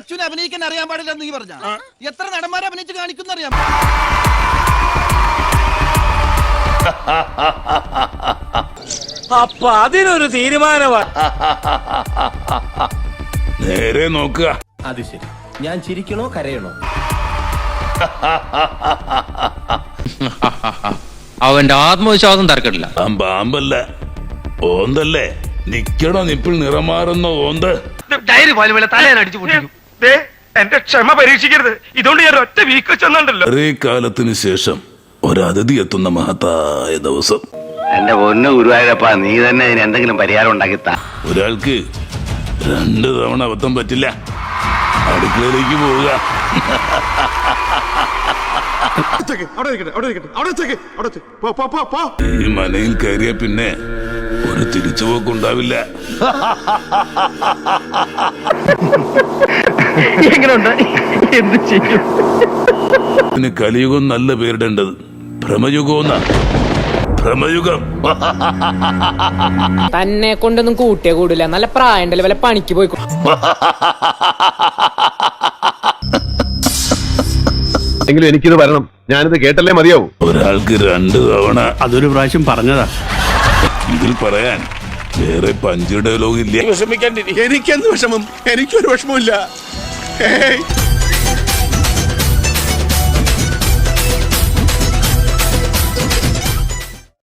അച്ഛനെ അഭിനയിക്കാൻ അറിയാൻ പാടില്ലെന്ന് നീ പറഞ്ഞ? എത്ര നടന്മാരെ അഭിനയിച്ച് കാണിക്കുന്ന അറിയാം അപ്പൊ അതിനൊരു തീരുമാനമാണ് നേരെ നോക്കുക. അത് ശരി. ഞാൻ ചിരിക്കണോ കരയണോ? അവന്റെ ആത്മവിശ്വാസം തർക്കില്ല ആ പാമ്പല്ല ഓന്തല്ലേ? നിക്കണോ നിപ്പിൽ നിറമാറുന്ന ഓന്ത്? ഡയറി പോലെ പോലെ തലേനടിച്ചു പൊട്ടിക്കും. എന്റെ ക്ഷമ പരീക്ഷിക്കരുത്. ഇതുകൊണ്ട് ഞാൻ ഒറ്റ വീക്ക് ചെന്നുണ്ടല്ലോ. ഒരേ കാലത്തിന് ശേഷം ഒരതിഥി എത്തുന്ന മഹത്തായ ദിവസം. എന്റെ പൊന്ന് ഗുരുവായൂരപ്പ നീ തന്നെ ഇതിന് എന്തെങ്കിലും പരിഹാരം ഉണ്ടാക്കി താ. ഒരാൾക്ക് രണ്ട് തവണ അബദ്ധം പറ്റില്ല. അടുക്കളയിലേക്ക് പോവുക. ഈ മനയിൽ കയറിയ പിന്നെ ഒരു തിരിച്ചുപോക്കുണ്ടാവില്ല. എങ്ങനെയുണ്ട്? എന്ത് ചെയ്യും? ഇതിന് കലിയുഗം നല്ല പേരിടേണ്ടത് ഭ്രമയുഗം എന്നാ ഭ്രമയുഗം. തന്നെ കൊണ്ടൊന്നും കൂട്ടിയേ കൂടില്ല. നല്ല പ്രായണ്ടല്ലേ വല്ല പണിക്ക് പോയി എങ്കിലും എനിക്കിത് വരണം. ഞാനിത് കേട്ടല്ലേ മതിയാവും. ഒരാൾക്ക് രണ്ട് തവണ അതൊരു പ്രാവശ്യം പറഞ്ഞതാ. ഇതിൽ പറയാൻ വേറെ പഞ്ച് ഡയലോഗ് ഇല്ല. വിഷമിക്കാണ്ടിരി. എനിക്കെന്ത് വിഷമം? എനിക്കൊരു വിഷമമില്ല Ei!